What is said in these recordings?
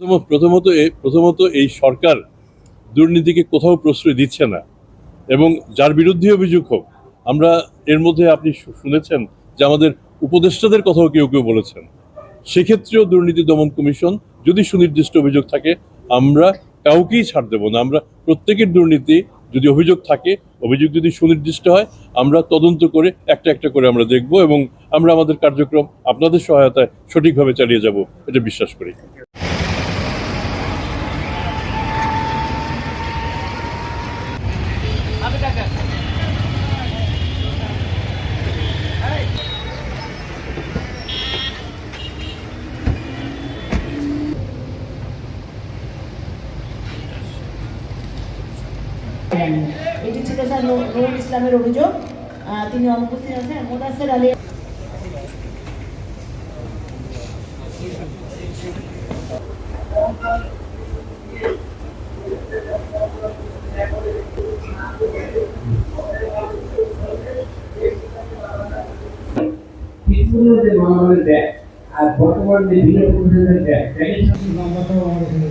প্রথম- প্রথমত প্রথমত এই সরকার দুর্নীতিকে কোথাও প্রশ্রয় দিচ্ছে না এবং যার বিরুদ্ধে অভিযোগ হোক, আমরা এর মধ্যে আপনি শুনেছেন যে আমাদের উপদেষ্টাদের কথাও কেউ কেউ বলেছেন। সেক্ষেত্রেও দুর্নীতি দমন কমিশন যদি সুনির্দিষ্ট অভিযোগ থাকে, আমরা কাউকেই ছাড় দেব না। আমরা প্রত্যেকের দুর্নীতি যদি অভিযোগ থাকে, অভিযোগ যদি সুনির্দিষ্ট হয়, আমরা তদন্ত করে একটা একটা করে আমরা দেখব এবং আমরা আমাদের কার্যক্রম আপনাদের সহায়তায় সঠিকভাবে চালিয়ে যাব, এটা বিশ্বাস করি। জানি। এটি ছিল স্যার নুরুল ইসলামের অভিযোগ। তিনি অনুপস্থিত আছেন। মোদাসের আলী আর বর্তমান যে ভিন্ন প্রতিষ্ঠানের দেয় তাই নাম্বারটাও আমার এখানে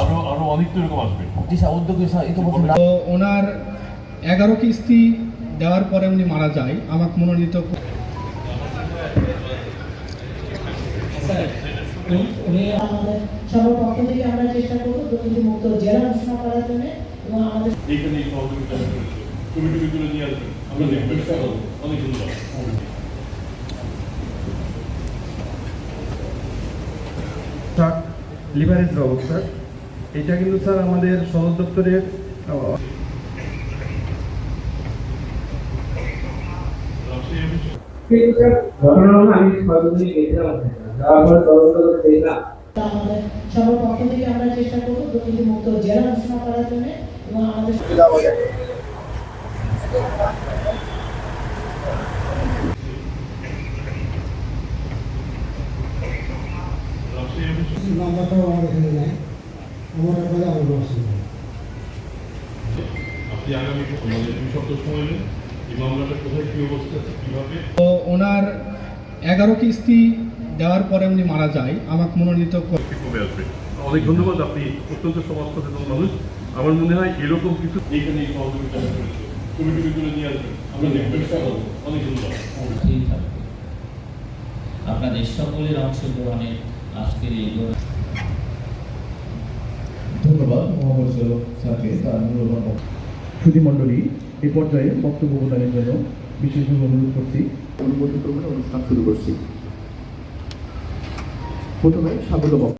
আরও আরও অনেক তো এরকম আসবে। ওনার এগারো কিস্তি দেওয়ার পরে উনি মারা যায়। আমাকে মনোনীত আমরা চেষ্টা করব দুর্নীতি মুক্ত জেলা ঘোষণা করার জন্য এবং আমাদের আসবেন। আমরা দেখবেন অনেক সুন্দর লিভারেজ রোবট স্যার এটা কিন্তু স্যার আমাদের সদর দপ্তরের থেকে আমরা চেষ্টা করব মুক্ত জেলা ঘোষণা করার জন্য এবং আমাদের নাম্বারটাও আমার এখানে নেই। আমার একবারে আমার অসুবিধা আপনি আগামী মানে দুই সপ্তাহ সময় নেন। এই মামলাটা কোথায় কি অবস্থা আছে তো ওনার এগারো কিস্তি দেওয়ার পরে উনি মারা যায়। আমাকে মনোনীত কমে আসবে অনেক ধন্যবাদ আপনি অত্যন্ত সমাজ সচেতন মানুষ আমার মনে হয় এরকম কিছু এইখানে এই সহযোগিতা তুলে নিয়ে আসবেন আমরা অনেক থাকবে আপনাদের সকলের অংশগ্রহণে আজকের এই ধন্যবাদ মহাপরিচালক স্যারকে তার মূল্যবান সুধীমণ্ডলী এই পর্যায়ে বক্তব্য প্রদানের জন্য বিশেষভাবে অনুরোধ করছি। অনুমতি করবেন অনুষ্ঠান শুরু করছি। প্রথমে স্বাগত বক্তব্য।